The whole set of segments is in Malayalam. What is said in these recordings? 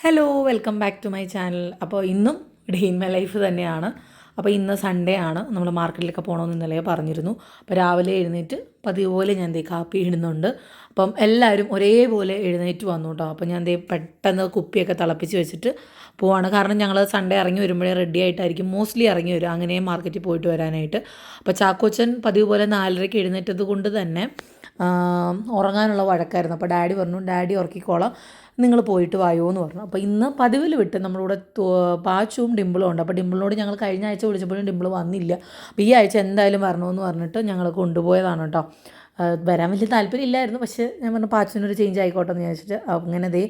Hello welcome back to my channel അപ്പോൾ ഇന്നും ഡേ ഇൻ മൈ ലൈഫ് തന്നെയാണ്. അപ്പോൾ ഇന്ന് സൺഡേ ആണ്. നമ്മൾ മാർക്കറ്റിലൊക്കെ പോകണമെന്ന് ഇന്നലെ പറഞ്ഞിരുന്നു. അപ്പോൾ രാവിലെ എഴുന്നേറ്റ് പതിവ് പോലെ ഞാൻ ദേ കാപ്പി ഇടുന്നുണ്ട്. അപ്പം എല്ലാവരും ഒരേപോലെ എഴുന്നേറ്റ് വന്നു കേട്ടോ. അപ്പോൾ ഞാൻ ദേ പെട്ടെന്ന് കുപ്പിയൊക്കെ തിളപ്പിച്ച് വെച്ചിട്ട് പോവാണ്. കാരണം ഞങ്ങൾ സൺഡേ ഇറങ്ങി വരുമ്പോഴേ റെഡി ആയിട്ടായിരിക്കും. മോസ്റ്റ്ലി ഇറങ്ങി വരും. അങ്ങനെ മാർക്കറ്റിൽ പോയിട്ട് വരാനായിട്ട്. അപ്പോൾ ചാക്കോച്ചൻ പതിവ് പോലെ നാലരയ്ക്ക് എഴുന്നേറ്റത് കൊണ്ട് തന്നെ ഉറങ്ങാനുള്ള വഴക്കായിരുന്നു. അപ്പോൾ ഡാഡി പറഞ്ഞു ഡാഡി ഉറക്കിക്കോളാം. നിങ്ങൾ പോയിട്ട് വായോ എന്ന് പറഞ്ഞു. അപ്പോൾ ഇന്ന് പതിവിൽ വിട്ട് നമ്മളിവിടെ പാച്ചും ഡിമ്പിളും ഉണ്ട്. അപ്പോൾ ഡിമ്പിളിനോട് ഞങ്ങൾ കഴിഞ്ഞ ആഴ്ച വിളിച്ചപ്പോഴും ഡിമ്പിൾ വന്നില്ല. അപ്പോൾ ഈ ആഴ്ച എന്തായാലും വരണമെന്ന് പറഞ്ഞിട്ട് ഞങ്ങൾ കൊണ്ടുപോയതാണ് കേട്ടോ. വരാൻ വലിയ താല്പര്യം ഇല്ലായിരുന്നു പക്ഷേ ഞാൻ പറഞ്ഞു പാച്ചുവിനൊരു ചേഞ്ച് ആയിക്കോട്ടെ എന്ന് വിചാരിച്ചിട്ട് അങ്ങനെ ദേ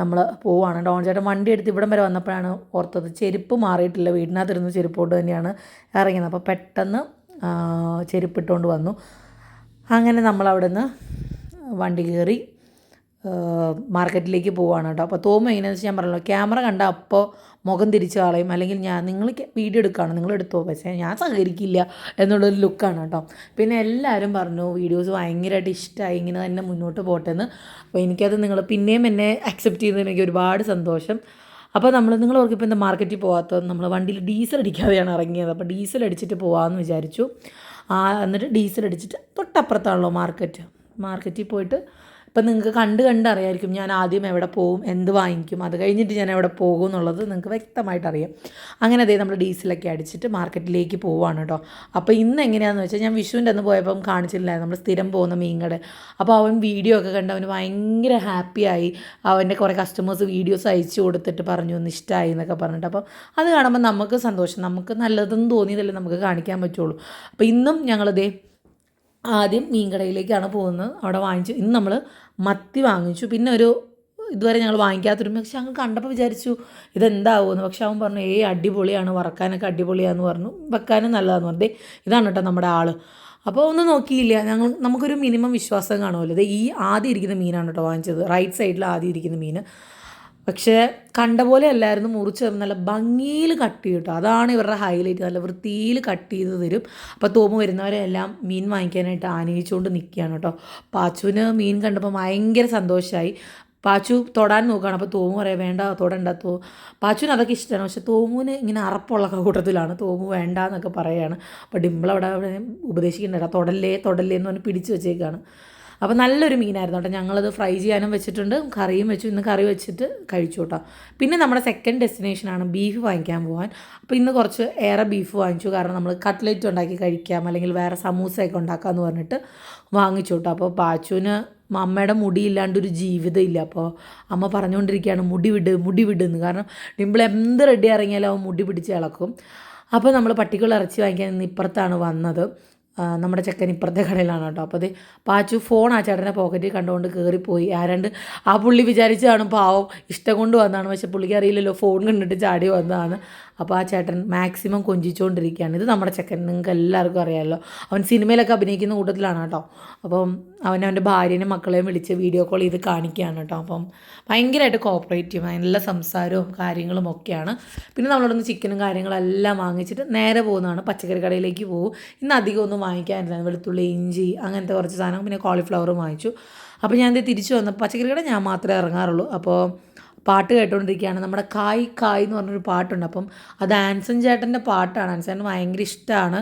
നമ്മൾ പോവാണ്. ഡോൺ ചേട്ടൻ വണ്ടി എടുത്ത് ഇവിടം വരെ വന്നപ്പോഴാണ് ഓർത്തത്. ചെരുപ്പ് മാറിയിട്ടില്ല. വീടിനകത്തിരുന്ന് ചെരുപ്പ് കൊണ്ട് തന്നെയാണ് ഇറങ്ങിയത്. അപ്പോൾ പെട്ടെന്ന് ചെരുപ്പിട്ടുകൊണ്ട് വന്നു. അങ്ങനെ നമ്മൾ അവിടെ നിന്ന് വണ്ടി കയറി മാർക്കറ്റിലേക്ക് പോവാണ് കേട്ടോ. അപ്പോൾ തോമ എങ്ങനെയാണെന്ന് വെച്ചാൽ ഞാൻ പറഞ്ഞല്ലോ ക്യാമറ കണ്ട അപ്പോൾ മുഖം തിരിച്ച് കളയും അല്ലെങ്കിൽ ഞാൻ നിങ്ങൾ വീഡിയോ എടുക്കുകയാണ് നിങ്ങൾ എടുത്തോ പക്ഷേ ഞാൻ സഹകരിക്കില്ല എന്നുള്ളൊരു ലുക്കാണ് കേട്ടോ. പിന്നെ എല്ലാവരും പറഞ്ഞു വീഡിയോസ് ഭയങ്കരമായിട്ട് ഇഷ്ടമായി ഇങ്ങനെ തന്നെ മുന്നോട്ട് പോട്ടെ എന്ന് അപ്പോൾ എനിക്കത് നിങ്ങൾ പിന്നെയും എന്നെ അക്സെപ്റ്റ് ചെയ്തതിന് എനിക്ക് ഒരുപാട് സന്തോഷം. അപ്പോൾ നമ്മൾ നിങ്ങൾ ഓർക്കിപ്പോൾ എന്താ മാർക്കറ്റിൽ പോകാത്തത് നമ്മൾ വണ്ടിയിൽ ഡീസൽ അടിക്കാതെയാണ് ഇറങ്ങിയത്. അപ്പോൾ ഡീസൽ അടിച്ചിട്ട് പോകാമെന്ന് വിചാരിച്ചു. ആ എന്നിട്ട് ഡീസൽ അടിച്ചിട്ട് തൊട്ടപ്പുറത്താണല്ലോ മാർക്കറ്റ് മാർക്കറ്റിൽ പോയിട്ട് ഇപ്പം നിങ്ങൾക്ക് കണ്ട് കണ്ട് അറിയായിരിക്കും ഞാൻ ആദ്യം എവിടെ പോകും എന്ത് വാങ്ങിക്കും അത് കഴിഞ്ഞിട്ട് ഞാൻ എവിടെ പോകും എന്നുള്ളത് നിങ്ങൾക്ക് വ്യക്തമായിട്ട് അറിയാം. അങ്ങനെ അതേ നമ്മൾ ഡീസലൊക്കെ അടിച്ചിട്ട് മാർക്കറ്റിലേക്ക് പോവാണ് കേട്ടോ. അപ്പോൾ ഇന്ന് എങ്ങനെയാണെന്ന് വെച്ചാൽ ഞാൻ വിഷുവിന്റെ അന്ന് പോയപ്പം കാണിച്ചിട്ടില്ലായിരുന്നു നമ്മൾ സ്ഥിരം പോകുന്ന മീൻകട. അപ്പോൾ അവൻ വീഡിയോ ഒക്കെ കണ്ട് അവന് ഭയങ്കര ഹാപ്പിയായി അവന്റെ കുറേ കസ്റ്റമേഴ്സ് വീഡിയോസ് അയച്ചു കൊടുത്തിട്ട് പറഞ്ഞു ഒന്ന് ഇഷ്ടമായി എന്നൊക്കെ പറഞ്ഞിട്ട്. അപ്പോൾ അത് കാണുമ്പോൾ നമുക്ക് സന്തോഷം നമുക്ക് നല്ലതെന്ന് തോന്നിയതല്ലേ നമുക്ക് കാണിക്കാൻ പറ്റുള്ളൂ. അപ്പോൾ ഇന്നും ഞങ്ങളിതേ ആദ്യം മീൻകടയിലേക്കാണ് പോകുന്നത്. അവിടെ വാങ്ങിച്ച്. ഇന്ന് നമ്മൾ മത്തി വാങ്ങിച്ചു. പിന്നെ ഒരു ഇതുവരെ ഞങ്ങൾ വാങ്ങിക്കാത്തൊരു പക്ഷെ അങ്ങ് കണ്ടപ്പോൾ വിചാരിച്ചു ഇതെന്താവുമെന്ന്? പക്ഷെ അവൻ പറഞ്ഞു ഏ അടിപൊളിയാണ് വറക്കാനൊക്കെ അടിപൊളിയാന്ന് പറഞ്ഞു. വെക്കാനും നല്ലതാന്ന് പറഞ്ഞു. ഇതാണ് കേട്ടോ നമ്മുടെ ആൾ അപ്പോൾ ഒന്നും നോക്കിയില്ല. ഞങ്ങൾ നമുക്കൊരു മിനിമം വിശ്വാസം കാണുമല്ലോ. ഇത് ഈ ആദ്യം ഇരിക്കുന്ന മീനാണ് കേട്ടോ വാങ്ങിച്ചത്. റൈറ്റ് സൈഡിൽ ആദ്യം ഇരിക്കുന്ന മീൻ. പക്ഷേ കണ്ട പോലെ അല്ലായിരുന്നു മുറിച്ച് തരും നല്ല ഭംഗിയിൽ കട്ട് ചെയ്യും അതാണ് ഇവരുടെ ഹൈലൈറ്റ് നല്ല വൃത്തിയിൽ കട്ട് ചെയ്ത് തരും. അപ്പോൾ തോമ വരുന്നവരെല്ലാം മീൻ വാങ്ങിക്കാനായിട്ട് ആനയിച്ചുകൊണ്ട് നിൽക്കുകയാണ് കേട്ടോ. പാച്ചുവിന് മീൻ കണ്ടപ്പോൾ ഭയങ്കര സന്തോഷമായി പാച്ചു തൊടാൻ നോക്കുകയാണ്. അപ്പോൾ തോമു പറയാം വേണ്ട തൊടണ്ട. തോ പാച്ചുവിന് അതൊക്കെ ഇഷ്ടമാണ്. പക്ഷെ തോമുവിന് ഇങ്ങനെ അറപ്പുള്ള കൂട്ടത്തിലാണ്. തോമു വേണ്ട എന്നൊക്കെ പറയുകയാണ് അപ്പോൾ ഡിമ്പിൾ അവിടെ ഉപദേശിക്കുന്നുണ്ട്. തൊടല്ലേ തൊടല്ലേ എന്ന് പറഞ്ഞ് പിടിച്ച് വെച്ചേക്കാണ്. അപ്പോൾ നല്ലൊരു മീനായിരുന്നു കേട്ടോ. ഞങ്ങളത് ഫ്രൈ ചെയ്യാനും വെച്ചിട്ടുണ്ട്. കറിയും വെച്ചു. ഇന്ന് കറി വെച്ചിട്ട് കഴിച്ചു കേട്ടോ. പിന്നെ നമ്മുടെ സെക്കൻഡ് ഡെസ്റ്റിനേഷനാണ് ബീഫ് വാങ്ങിക്കാൻ പോകാൻ അപ്പോൾ ഇന്ന് കുറച്ച് ഏറെ ബീഫ് വാങ്ങിച്ചു. കാരണം നമ്മൾ കട്ട്ലറ്റ് ഉണ്ടാക്കി കഴിക്കാം. അല്ലെങ്കിൽ വേറെ സമൂസയൊക്കെ ഉണ്ടാക്കാമെന്ന് പറഞ്ഞിട്ട് വാങ്ങിച്ചു കേട്ടോ. അപ്പോൾ പാച്ചുവിന് അമ്മയുടെ മുടിയില്ലാണ്ട് ഒരു ജീവിതമില്ല. അപ്പോൾ അമ്മ പറഞ്ഞുകൊണ്ടിരിക്കുകയാണ് മുടി വിട് മുടി വിടുന്നു. കാരണം ഡിമ്പിൾ എന്ത് റെഡി ഇറങ്ങിയാലും അവൻ മുടി പിടിച്ച് ഇളക്കും. അപ്പോൾ നമ്മൾ പട്ടിക്കുള്ള ഇറച്ചി വാങ്ങിക്കാൻ ഇന്ന് ഇപ്പുറത്താണ് വന്നത്. നമ്മുടെ ചെക്കൻ ഇപ്പുറത്തെ കടയിലാണ് കേട്ടോ. അപ്പോൾ അത് പാച്ചു ഫോൺ ആ ചേട്ടന്റെ പോക്കറ്റിൽ കണ്ടുകൊണ്ട് കയറിപ്പോയി ആരാണ്ട് ആ പുള്ളി വിചാരിച്ചതാണ് പാവം ഇഷ്ടം കൊണ്ട് വന്നതാണ്. പക്ഷെ പുള്ളിക്ക് അറിയില്ലല്ലോ ഫോൺ കണ്ടിട്ട് ചാടി വന്നതാണ്. അപ്പോൾ ആ ചേട്ടൻ മാക്സിമം കൊഞ്ചിച്ചുകൊണ്ടിരിക്കുകയാണ് ഇത് നമ്മുടെ ചെക്കൻ. നിങ്ങൾക്ക് എല്ലാവർക്കും അറിയാമല്ലോ അവൻ സിനിമയിലൊക്കെ അഭിനയിക്കുന്ന കൂട്ടത്തിലാണ് കേട്ടോ. അപ്പം അവൻ അവന്റെ ഭാര്യനെയും മക്കളെയും വിളിച്ച് വീഡിയോ കോൾ ചെയ്ത് കാണിക്കുകയാണ് കേട്ടോ. അപ്പം ഭയങ്കരമായിട്ട് കോപ്പറേറ്റീവ് നല്ല സംസാരവും കാര്യങ്ങളും ഒക്കെയാണ്. പിന്നെ നമ്മളോടൊന്ന് ചിക്കനും കാര്യങ്ങളെല്ലാം വാങ്ങിച്ചിട്ട് നേരെ പോകുന്നതാണ്. പച്ചക്കറി കടയിലേക്ക് പോകും. ഇന്ന് അധികം ഒന്നും വാങ്ങിക്കാനില്ല. വെളുത്തുള്ളി ഇഞ്ചി അങ്ങനത്തെ കുറച്ച് സാധനം പിന്നെ കോളിഫ്ലവറും വാങ്ങിച്ചു. അപ്പോൾ ഞാൻ ഇത് തിരിച്ചു വന്നപ്പോൾ പച്ചക്കറി കട ഞാൻ മാത്രമേ ഇറങ്ങാറുള്ളൂ. അപ്പോൾ പാട്ട് കേട്ടുകൊണ്ടിരിക്കുകയാണ് നമ്മുടെ കായ് കായ് എന്ന് പറഞ്ഞൊരു പാട്ടുണ്ട്. അപ്പം അത് ആൻസൺ ചേട്ടന്റെ പാട്ടാണ്. ആൻസൺ ഭയങ്കര ഇഷ്ടമാണ്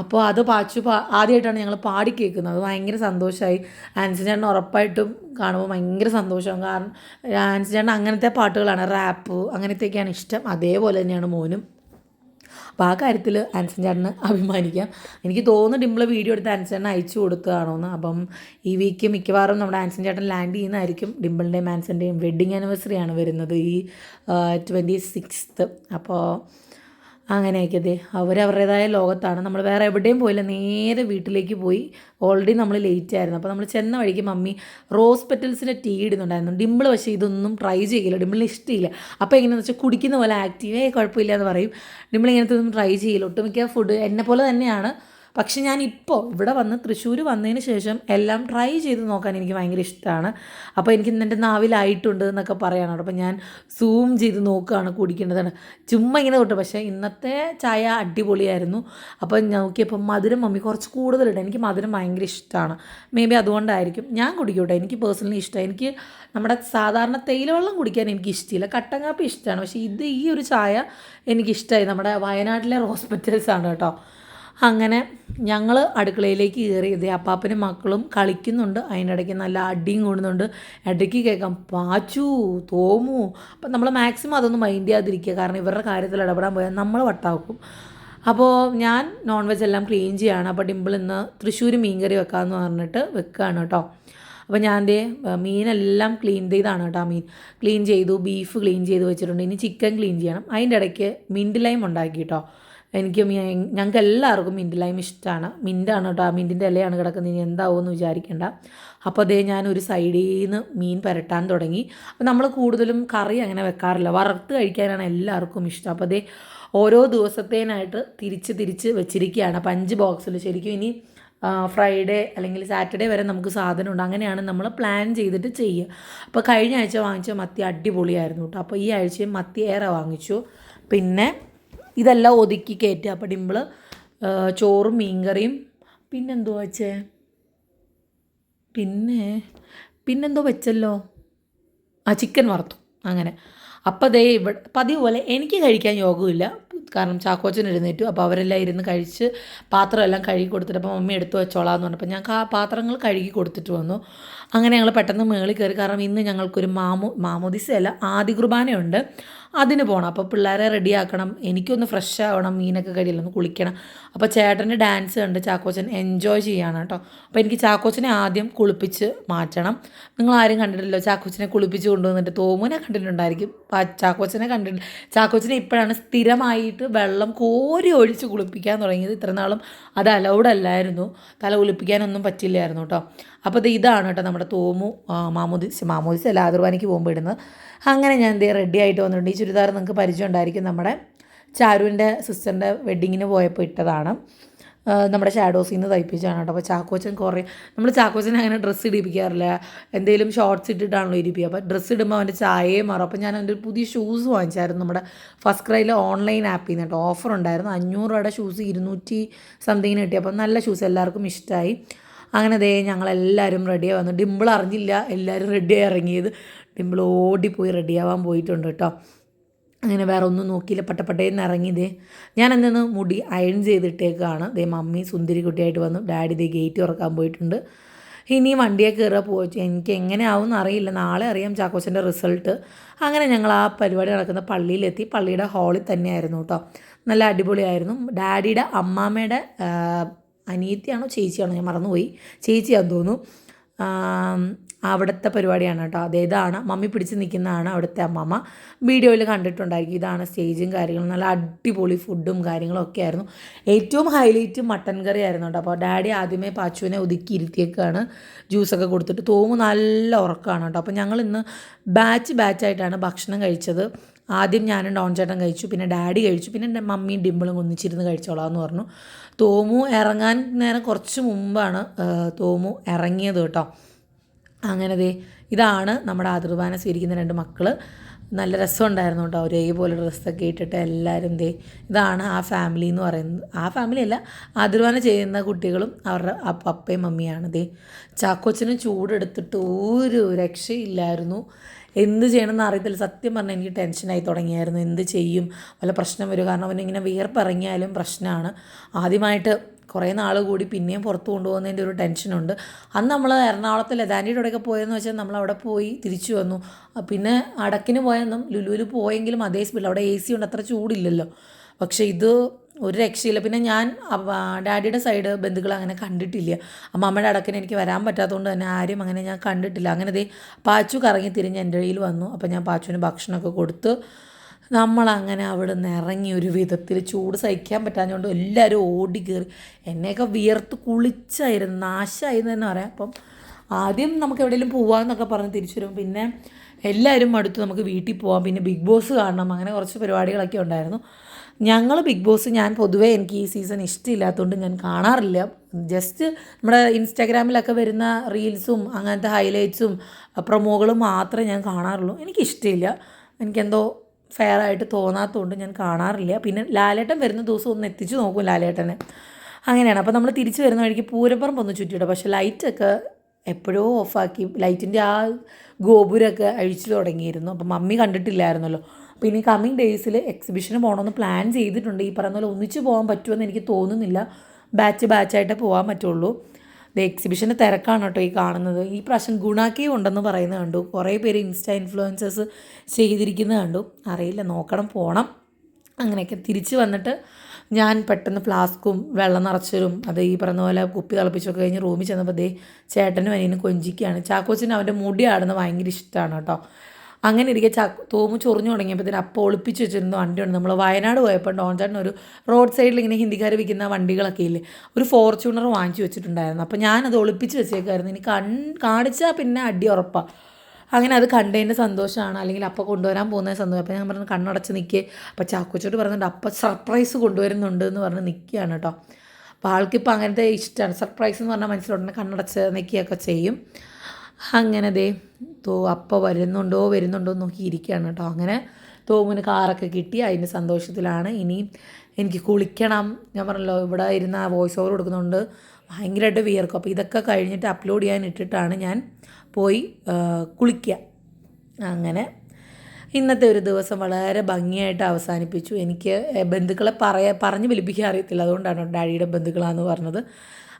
അപ്പോൾ അത് പാച്ചു പാ ആദ്യമായിട്ടാണ് ഞങ്ങൾ പാടി കേൾക്കുന്നത്. അത് ഭയങ്കര സന്തോഷമായി ആൻസൺ ചേട്ടൻ ഉറപ്പായിട്ടും കാണുമ്പോൾ ഭയങ്കര സന്തോഷമാണ് കാരണം ആൻസൺ ചേട്ടൻ അങ്ങനത്തെ പാട്ടുകളാണ്. റാപ്പ് അങ്ങനത്തെയൊക്കെയാണ് ഇഷ്ടം. അതേപോലെ തന്നെയാണ് മോനും. അപ്പോൾ ആ കാര്യത്തിൽ ആൻസൺ ചേട്ടന് അഭിമാനിക്കാം. എനിക്ക് തോന്നുന്നു ഡിംപിൾ വീഡിയോ എടുത്ത് ആൻസൺ ചേട്ടൻ അയച്ചു കൊടുത്തതാണോ എന്ന് അപ്പം ഈ വീക്ക് മിക്കവാറും നമ്മുടെ ആൻസൺ ചേട്ടൻ ലാൻഡ് ചെയ്യുന്നതായിരിക്കും. ഡിംപിളിന്റെയും ആൻസന്റെയും വെഡ്ഡിങ് ആനിവേഴ്സറി ആണ് വരുന്നത് ഈ ട്വന്റി സിക്സ്ത്ത് അപ്പോൾ അങ്ങനെയൊക്കെ അതെ അവരവരുടേതായ ലോകത്താണ്. നമ്മൾ വേറെ എവിടെയും പോയില്ല. നേരെ വീട്ടിലേക്ക് പോയി. ഓൾറെഡി നമ്മൾ ലേറ്റ് ആയിരുന്നു. അപ്പോൾ നമ്മൾ ചെന്ന വഴിക്ക് മമ്മി റോസ് പെറ്റൽസിന്റെ ടീ ഇടുന്നുണ്ടായിരുന്നു. ഡിമ്പിൾ പക്ഷേ ഇതൊന്നും ട്രൈ ചെയ്യില്ല. ഡിമ്പിളിന് ഇഷ്ടമില്ല അപ്പോൾ എങ്ങനെയാണെന്ന് വെച്ചാൽ കുടിക്കുന്ന പോലെ ആക്റ്റീവേ കുഴപ്പമില്ല എന്ന് പറയും. ഡിമ്പിൾ ഇങ്ങനത്തെ ഒന്നും ട്രൈ ചെയ്യില്ല. ഒട്ടുമിക്ക ഫുഡ് എന്നെ പോലെ തന്നെയാണ്. പക്ഷെ ഞാൻ ഇവിടെ വന്ന് തൃശ്ശൂർ വന്നതിന് ശേഷം എല്ലാം ട്രൈ ചെയ്ത് നോക്കാൻ എനിക്ക് ഭയങ്കര ഇഷ്ടമാണ് അപ്പോൾ എനിക്ക് ഇന്നെന്റെ നാവിലായിട്ടുണ്ട് എന്നൊക്കെ പറയണം. അപ്പോൾ ഞാൻ സൂം ചെയ്ത് നോക്കുകയാണ് കുടിക്കേണ്ടതാണ് ചുമ്മാ ഇങ്ങനെ തൊട്ട്. പക്ഷേ ഇന്നത്തെ ചായ അടിപൊളിയായിരുന്നു. അപ്പോൾ നോക്കിയപ്പോൾ മധുരം മമ്മി കുറച്ച് കൂടുതലുണ്ട്. എനിക്ക് മധുരം ഭയങ്കര ഇഷ്ടമാണ് മേ ബി അതുകൊണ്ടായിരിക്കും. ഞാൻ കുടിക്കൂട്ടെ. എനിക്ക് പേഴ്സണലി ഇഷ്ടമാണ് എനിക്ക് നമ്മുടെ സാധാരണ തേയില വെള്ളം കുടിക്കാൻ എനിക്ക് ഇഷ്ടമില്ല കട്ടൻ കാപ്പി ഇഷ്ടമാണ് പക്ഷേ ഇത് ഈ ഒരു ചായ എനിക്കിഷ്ടമായി നമ്മുടെ വയനാട്ടിലെ ഹോസ്പിറ്റൽസാണ് കേട്ടോ. അങ്ങനെ ഞങ്ങൾ അടുക്കളയിലേക്ക് കയറി ഇതേ അപ്പാപ്പനും മക്കളും കളിക്കുന്നുണ്ട്. അതിനിടയ്ക്ക് നല്ല അടിയും കൂടുന്നുണ്ട്. ഇടയ്ക്ക് കേൾക്കാം പാച്ചു തോമു. അപ്പം നമ്മൾ മാക്സിമം അതൊന്നും മൈൻഡ് ചെയ്യാതിരിക്കുക. കാരണം ഇവരുടെ കാര്യത്തിൽ ഇടപെടാൻ പോയാൽ നമ്മൾ വട്ടാക്കും. അപ്പോൾ ഞാൻ നോൺ വെജ് എല്ലാം ക്ലീൻ ചെയ്യാണ്. അപ്പോൾ ഡിമ്പിൾ ഇന്ന് തൃശ്ശൂർ മീൻകറി വെക്കാമെന്ന് പറഞ്ഞിട്ട് വെക്കുകയാണ് കേട്ടോ. അപ്പോൾ ഞാൻ ദേ മീനെല്ലാം ക്ലീൻ ചെയ്താണ് കേട്ടോ മീൻ. ക്ലീൻ ചെയ്തു ബീഫ് ക്ലീൻ ചെയ്ത് വെച്ചിട്ടുണ്ട്. ഇനി ചിക്കൻ ക്ലീൻ ചെയ്യണം. അതിന്റെ ഇടയ്ക്ക് മിന്റ് ലൈം ഉണ്ടാക്കി കേട്ടോ. എനിക്ക് ഞങ്ങൾക്ക് എല്ലാവർക്കും മിന്റ് ലൈം ഇഷ്ടമാണ് മിന്റാണ് കേട്ടോ. ആ മിന്റിന്റെ ഇലയാണ് കിടക്കുന്നത്. ഇനി എന്താവുമെന്ന് വിചാരിക്കേണ്ട. അപ്പോൾ അതേ ഞാൻ ഒരു സൈഡിൽ നിന്ന് മീൻ പുരട്ടാൻ തുടങ്ങി. അപ്പോൾ നമ്മൾ കൂടുതലും കറി അങ്ങനെ വെക്കാറില്ല. വറുത്ത് കഴിക്കാനാണ് എല്ലാവർക്കും ഇഷ്ടം. അപ്പോൾ അതേ ഓരോ ദിവസത്തേനായിട്ട് തിരിച്ച് തിരിച്ച് വെച്ചിരിക്കുകയാണ്. അപ്പം അഞ്ച് ബോക്സിൽ ശരിക്കും ഇനി ഫ്രൈഡേ അല്ലെങ്കിൽ സാറ്റർഡേ വരെ നമുക്ക് സാധനമുണ്ട്. അങ്ങനെയാണ് നമ്മൾ പ്ലാൻ ചെയ്തിട്ട് ചെയ്യുക. അപ്പോൾ കഴിഞ്ഞ ആഴ്ച വാങ്ങിച്ച മത്തി അടിപൊളിയായിരുന്നു കേട്ടോ. അപ്പോൾ ഈ ആഴ്ചയും മത്തി ഏറെ വാങ്ങിച്ചു. പിന്നെ ഇതെല്ലാം ഒതുക്കി കയറ്റുക. അപ്പോൾ ഡിമ്പിൾ ചോറും മീൻകറിയും. പിന്നെന്തോ വെച്ചേ? പിന്നെ പിന്നെന്തോ വെച്ചല്ലോ? ആ ചിക്കൻ വറുത്തു. അങ്ങനെ. അപ്പോൾ ദേ ഇവിടെ പതിവ് പോലെ എനിക്ക് കഴിക്കാൻ യോഗമില്ല കാരണം ചാക്കോച്ചൻ എഴുന്നേറ്റു. അപ്പോൾ അവരെല്ലാം ഇരുന്ന് കഴിച്ച് പാത്രമെല്ലാം കഴുകി കൊടുത്തിട്ട് അപ്പോൾ മമ്മി എടുത്തു വെച്ചോളാം എന്ന് പറഞ്ഞപ്പോൾ ഞാൻ പാത്രങ്ങൾ കഴുകി കൊടുത്തിട്ട് വന്നു. അങ്ങനെ ഞങ്ങൾ പെട്ടെന്ന് മേളിൽ കയറി. കാരണം ഇന്ന് ഞങ്ങൾക്കൊരു മാമോ മാമോദിസയല്ല ആദ്യ കുർബാനയുണ്ട് അതിന് പോകണം അപ്പോൾ പിള്ളേരെ റെഡിയാക്കണം എനിക്കൊന്ന് ഫ്രഷ് ആവണം മീനൊക്കെ കഴിയില്ല ഒന്ന് കുളിക്കണം. അപ്പോൾ ചേട്ടന്റെ ഡാൻസ് കണ്ട് ചാക്കോച്ചൻ എൻജോയ് ചെയ്യാണ് കേട്ടോ. അപ്പോൾ എനിക്ക് ചാക്കോച്ചനെ ആദ്യം കുളിപ്പിച്ച് മാറ്റണം. നിങ്ങൾ ആരും കണ്ടിട്ടില്ലല്ലോ ചാക്കോച്ചനെ കുളിപ്പിച്ച് കൊണ്ടുവന്നിട്ട് തോമുനെ കണ്ടിട്ടുണ്ടായിരിക്കും. ചാക്കോച്ചനെ കണ്ടിട്ട് ചാക്കോച്ചനെ ഇപ്പോഴാണ് സ്ഥിരമായിട്ട് വെള്ളം കോരി ഒഴിച്ച് കുളിപ്പിക്കാൻ തുടങ്ങിയത്. ഇത്ര നാളും അത് അലൗഡ് അല്ലായിരുന്നു. തല കുളിപ്പിക്കാനൊന്നും പറ്റില്ലായിരുന്നു കേട്ടോ. അപ്പോൾ ഇത് ഇതാണ് കേട്ടോ നമ്മുടെ തോമു മാമോദിസ് മാമോദിസ് അല്ല ആതുർവാനിക്ക് പോകുമ്പോൾ ഇടുന്നത്. അങ്ങനെ ഞാൻ എന്തേ റെഡി ആയിട്ട് വന്നിട്ടുണ്ട്. ഈ ചുരിദാർ നിങ്ങൾക്ക് പരിചയം ഉണ്ടായിരിക്കും. നമ്മുടെ ചാരുവിന്റെ സിസ്റ്ററിന്റെ വെഡ്ഡിങ്ങിന് പോയപ്പോൾ ഇട്ടതാണ്. നമ്മുടെ ഷാഡോസിൽ നിന്ന് തയ്പ്പിച്ചാണ് കേട്ടോ. അപ്പോൾ ചാക്കോച്ചൻ കുറേ നമ്മൾ ചാക്കോച്ചൻ അങ്ങനെ ഡ്രസ്സ് ഇടിപ്പിക്കാറില്ല. എന്തെങ്കിലും ഷോർട്ട്സ് ഇട്ടിട്ടാണല്ലോ ഇരിപ്പിക്കുക അപ്പോൾ ഡ്രസ്സ് ഇടുമ്പോൾ അവന്റെ ചായയെ മാറും. അപ്പോൾ ഞാൻ അവന്റെ പുതിയ ഷൂസ് വാങ്ങിച്ചായിരുന്നു നമ്മുടെ ഫസ്റ്റ് ക്രൈയിലെ ഓൺലൈൻ ആപ്പിൽ നിന്ന് കേട്ടോ. ഓഫർ ഉണ്ടായിരുന്നു. അഞ്ഞൂറ് രൂപയുടെ ഷൂസ് ഇരുന്നൂറ്റി സംതിങ്ങിന് കിട്ടി. അപ്പോൾ നല്ല ഷൂസ് എല്ലാവർക്കും ഇഷ്ടമായി അങ്ങനെ ദേ ഞങ്ങളെല്ലാവരും റെഡിയായി വന്നു. ഡിമ്പിൾ അറിഞ്ഞില്ല എല്ലാവരും റെഡിയായി ഇറങ്ങിയത്. ഡിമ്പിൾ ഓടിപ്പോയി റെഡിയാവാൻ പോയിട്ടുണ്ട് കേട്ടോ. അങ്ങനെ വേറെ ഒന്നും നോക്കിയില്ല. പട്ടപ്പട്ടേന്ന് ഇറങ്ങിയതേ ഞാൻ എന്തെന്ന് മുടി അയൺ ചെയ്തിട്ടേക്കാണ്. ദേ മമ്മി സുന്ദരി കുട്ടിയായിട്ട് വന്നു. ഡാഡി ദേ ഗേറ്റ് തുറക്കാൻ പോയിട്ടുണ്ട്. ഇനി വണ്ടിയെ കയറുക പോയി എനിക്ക് എങ്ങനെയാവും അറിയില്ല. നാളെ അറിയാം ചാക്കോച്ചന്റെ റിസൾട്ട് അങ്ങനെ ഞങ്ങൾ ആ പരിപാടി നടക്കുന്ന പള്ളിയിലെത്തി. പള്ളിയുടെ ഹാളിൽ തന്നെയായിരുന്നു കേട്ടോ. നല്ല അടിപൊളിയായിരുന്നു. ഡാഡിയുടെ അമ്മാമ്മയുടെ അനിയത്തിയാണോ ചേച്ചിയാണോ? ഞാൻ മറന്നുപോയി. ചേച്ചിയാന്ന് തോന്നുന്നു. അവിടുത്തെ പരിപാടിയാണ് കേട്ടോ. അതേതാണ് മമ്മി പിടിച്ച് നിൽക്കുന്നതാണ് അവിടുത്തെ അമ്മമ്മ. വീഡിയോയിൽ കണ്ടിട്ടുണ്ടായിരിക്കും. ഇതാണ് സ്റ്റേജും കാര്യങ്ങളും. നല്ല അടിപൊളി ഫുഡും കാര്യങ്ങളും ഒക്കെ ആയിരുന്നു. ഏറ്റവും ഹൈലൈറ്റ് മട്ടൻ കറി ആയിരുന്നു കേട്ടോ. അപ്പോൾ ഡാഡി ആദ്യമേ പാച്ചുവിനെ ഒതുക്കി ഇരുത്തിയേക്കാണ്. ജ്യൂസൊക്കെ കൊടുത്തിട്ട് തോമു നല്ല ഉറക്കമാണ് കേട്ടോ. അപ്പോൾ ഞങ്ങൾ ഇന്ന് ബാച്ച് ബാച്ചായിട്ടാണ് ഭക്ഷണം കഴിച്ചത്. ആദ്യം ഞാനും ഡോൺ ചേട്ടൻ കഴിച്ചു. പിന്നെ ഡാഡി കഴിച്ചു. പിന്നെ എന്റെ മമ്മിയും ഡിമ്പിളും ഒന്നിച്ചിരുന്ന് കഴിച്ചോളാം എന്ന് പറഞ്ഞു. തോമു ഇറങ്ങാൻ നേരം കുറച്ച് മുമ്പാണ് തോമു ഇറങ്ങിയത് കേട്ടോ. അങ്ങനെ ദേ ഇതാണ് നമ്മുടെ ആതിർവാന സ്വീകരിക്കുന്ന രണ്ട് മക്കൾ നല്ല രസമുണ്ടായിരുന്നു കേട്ടോ. ഒരേപോലെ ഡ്രസ്സൊക്കെ ഇട്ടിട്ട് എല്ലാവരും ദേ ഇതാണ് ആ ഫാമിലി എന്ന് പറയുന്നത്. ആ ഫാമിലി അല്ല ആതിർവാന ചെയ്യുന്ന കുട്ടികളും അവരുടെ പപ്പയും മമ്മിയാണ് ദേ. ചാക്കോച്ചനും ചൂടെടുത്തിട്ട് ഒരു രക്ഷയില്ലായിരുന്നു. എന്ത് ചെയ്യണമെന്ന് അറിയത്തില്ല. സത്യം പറഞ്ഞാൽ എനിക്ക് ടെൻഷനായി തുടങ്ങിയായിരുന്നു. എന്ത് ചെയ്യും? വല്ല പ്രശ്നം വരും. കാരണം അവനിങ്ങനെ വിയർപ്പിറങ്ങിയാലും പ്രശ്നമാണ്. ആദ്യമായിട്ട് കുറേ നാൾ കൂടി പിന്നെയും പുറത്ത് കൊണ്ടുപോകുന്നതിന്റെ ഒരു ടെൻഷനുണ്ട്. അന്ന് നമ്മൾ എറണാകുളത്ത് ലതാനിയുടെ അവിടെയൊക്കെ പോയെന്ന് വെച്ചാൽ നമ്മൾ അവിടെ പോയി തിരിച്ചു വന്നു. പിന്നെ അടക്കിന് പോയെന്നും ലുലുവിൽ പോയെങ്കിലും അതേ സ്പീഡിൽ. അവിടെ എ സി ഉണ്ട് അത്ര ചൂടില്ലല്ലോ. പക്ഷേ ഇത് ഒരു രക്ഷയില്ല. പിന്നെ ഞാൻ ഡാഡിയുടെ സൈഡ് ബന്ധുക്കൾ അങ്ങനെ കണ്ടിട്ടില്ല. അമ്മമ്മയുടെ അടക്കിന് എനിക്ക് വരാൻ പറ്റാത്തതുകൊണ്ട് തന്നെ ആരും അങ്ങനെ ഞാൻ കണ്ടിട്ടില്ല. അങ്ങനെ ദേ പാച്ചു കറങ്ങി തിരിഞ്ഞ് എന്റെ കയ്യിൽ വന്നു. അപ്പോൾ ഞാൻ പാച്ചുവിന് ഭക്ഷണമൊക്കെ കൊടുത്ത് നമ്മളങ്ങനെ അവിടെ നിന്ന് ഇറങ്ങി ഒരു വിധത്തിൽ ചൂട് സഹിക്കാൻ പറ്റാഞ്ഞുകൊണ്ട് എല്ലാവരും ഓടി കയറി എന്നെയൊക്കെ വിയർത്ത് കുളിച്ചായിരുന്നു നാശമായി എന്ന് തന്നെ പറയാം. അപ്പം ആദ്യം നമുക്ക് എവിടെയെങ്കിലും പോവാമെന്നൊക്കെ പറഞ്ഞ് തിരിച്ചു വരും പിന്നെ എല്ലാവരും അടുത്ത് നമുക്ക് വീട്ടിൽ പോവാം. പിന്നെ ബിഗ് ബോസ് കാണണം അങ്ങനെ കുറച്ച് പരിപാടികളൊക്കെ ഉണ്ടായിരുന്നു. ഞങ്ങൾ ബിഗ് ബോസ് ഞാൻ പൊതുവേ എനിക്ക് ഈ സീസൺ ഇഷ്ടമില്ലാത്തതുകൊണ്ട് ഞാൻ കാണാറില്ല. ജസ്റ്റ് നമ്മുടെ ഇൻസ്റ്റാഗ്രാമിലൊക്കെ വരുന്ന റീൽസും അങ്ങനത്തെ ഹൈലൈറ്റ്സും പ്രൊമോകളും മാത്രമേ ഞാൻ കാണാറുള്ളൂ. എനിക്കിഷ്ടമില്ല എനിക്കെന്തോ ഫെയർ ആയിട്ട് തോന്നാത്തതുകൊണ്ട് ഞാൻ കാണാറില്ല. പിന്നെ ലാലേട്ടൻ വരുന്ന ദിവസം ഒന്ന് എത്തിച്ചു നോക്കും ലാലേട്ടനെ. അങ്ങനെയാണ്. അപ്പോൾ നമ്മൾ തിരിച്ചു വരുന്ന വഴിക്ക് പൂരപ്പറമ്പ് ഒന്ന് ചുറ്റിയിടും പക്ഷേ ലൈറ്റൊക്കെ എപ്പോഴോ ഓഫാക്കി ലൈറ്റിന്റെ ആ ഗോപുരമൊക്കെ അഴിച്ചു തുടങ്ങിയിരുന്നു. അപ്പം മമ്മി കണ്ടിട്ടില്ലായിരുന്നല്ലോ. അപ്പോൾ ഇനി കമ്മിങ് ഡേയ്സിൽ എക്സിബിഷന് പോകണമെന്ന് പ്ലാൻ ചെയ്തിട്ടുണ്ട്. ഈ പറയുന്ന പോലെ ഒന്നിച്ച് പോകാൻ പറ്റുമെന്ന് എനിക്ക് തോന്നുന്നില്ല. ബാച്ച് ബാച്ചായിട്ടേ പോകാൻ പറ്റുള്ളൂ. ഇത് എക്സിബിഷന്റെ തിരക്കാണ് കേട്ടോ ഈ കാണുന്നത്. ഈ പ്രാവശ്യം ഗുണാക്കിയും ഉണ്ടെന്ന് പറയുന്നത് കണ്ടു. കുറേ പേര് ഇൻസ്റ്റാ ഇൻഫ്ലുവൻസേഴ്സ് ചെയ്തിരിക്കുന്നത് കണ്ടു. അറിയില്ല നോക്കണം പോകണം അങ്ങനെയൊക്കെ തിരിച്ച് വന്നിട്ട് ഞാൻ പെട്ടെന്ന് ഫ്ലാസ്കും വെള്ളം നിറച്ചതും അത് ഈ പറഞ്ഞ പോലെ കുപ്പി തിളപ്പിച്ചൊക്കെ കഴിഞ്ഞ് റൂമിൽ ചെന്നപ്പോൾ ദേ ചേട്ടനും അനിയനും കൊഞ്ചിക്കുകയാണ്. ചാക്കോച്ചിന് അവന്റെ മുടി ആടുന്നത് ഭയങ്കര ഇഷ്ടമാണ് കേട്ടോ. അങ്ങനെ ഇരിക്കെ ചക്ക തോമു ചൊറിഞ്ഞു തുടങ്ങിയപ്പോഴത്തേന് അപ്പോൾ ഒളിപ്പിച്ച് വെച്ചിരുന്ന വണ്ടിയുണ്ട്. നമ്മൾ വയനാട് പോയപ്പോൾ ഡോൺചാട്ടൻ ഒരു റോഡ് സൈഡിൽ ഇങ്ങനെ ഹിന്ദിക്കാർ വിൽക്കുന്ന വണ്ടികളൊക്കെ ഇല്ലേ ഒരു ഫോർച്യൂണർ വാങ്ങിച്ചു വെച്ചിട്ടുണ്ടായിരുന്നു. അപ്പോൾ ഞാനത് ഒളിപ്പിച്ച് വെച്ചേക്കായിരുന്നു. ഇനി കൺ കാണിച്ചാൽ പിന്നെ അടി ഉറപ്പാണ് അങ്ങനെ അത് കണ്ടതിന്റെ സന്തോഷമാണ് അല്ലെങ്കിൽ അപ്പം കൊണ്ടുവരാൻ പോകുന്ന സന്തോഷം. അപ്പം ഞാൻ പറഞ്ഞു കണ്ണടച്ച് നിൽക്കേ അപ്പം ചാക്കോച്ചോട്ട് പറഞ്ഞിട്ട് അപ്പം സർപ്രൈസ് കൊണ്ടുവരുന്നുണ്ട് എന്ന് പറഞ്ഞ് നിൽക്കുകയാണ് കേട്ടോ അപ്പോൾ ആൾക്കിപ്പോൾ അങ്ങനത്തെ ഇഷ്ടമാണ് സർപ്രൈസ് എന്ന് പറഞ്ഞാൽ മനസ്സിലുടനെ കണ്ണടച്ച് നിൽക്കുകയൊക്കെ ചെയ്യും. അങ്ങനെ ദേ തോ അപ്പ വരുന്നുണ്ടോ വരുന്നുണ്ടോ എന്ന് നോക്കി ഇരിക്കുകയാണ് കേട്ടോ. അങ്ങനെ തോമിന് കാറൊക്കെ കിട്ടി അതിന്റെ സന്തോഷത്തിലാണ്. ഇനി എനിക്ക് കുളിക്കണം. ഞാൻ പറഞ്ഞല്ലോ ഇവിടെ ഇരുന്ന് ആ വോയിസ് ഓവർ കൊടുക്കുന്നുണ്ട്. ഭയങ്കരമായിട്ട് വിയർക്കും. അപ്പോൾ ഇതൊക്കെ കഴിഞ്ഞിട്ട് അപ്ലോഡ് ചെയ്യാൻ ഇട്ടിട്ടാണ് ഞാൻ പോയി കുളിക്കുക. അങ്ങനെ ഇന്നത്തെ ഒരു ദിവസം വളരെ ഭംഗിയായിട്ട് അവസാനിപ്പിച്ചു. എനിക്ക് ബന്ധുക്കളെ പറയാ പറഞ്ഞ് വിളിപ്പിക്കാൻ അറിയത്തില്ല. അതുകൊണ്ടാണ് ഡാഡിയുടെ ബന്ധുക്കളാന്ന് പറഞ്ഞത്.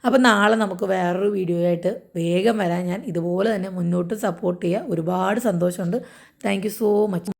അപ്പോൾ നാളെ നമുക്ക് വേറൊരു വീഡിയോ ആയിട്ട് വേഗം വരാൻ ഞാൻ ഇതുപോലെ തന്നെ മുന്നോട്ട് സപ്പോർട്ട് ചെയ്യുക ഒരുപാട് സന്തോഷമുണ്ട്. Thank so much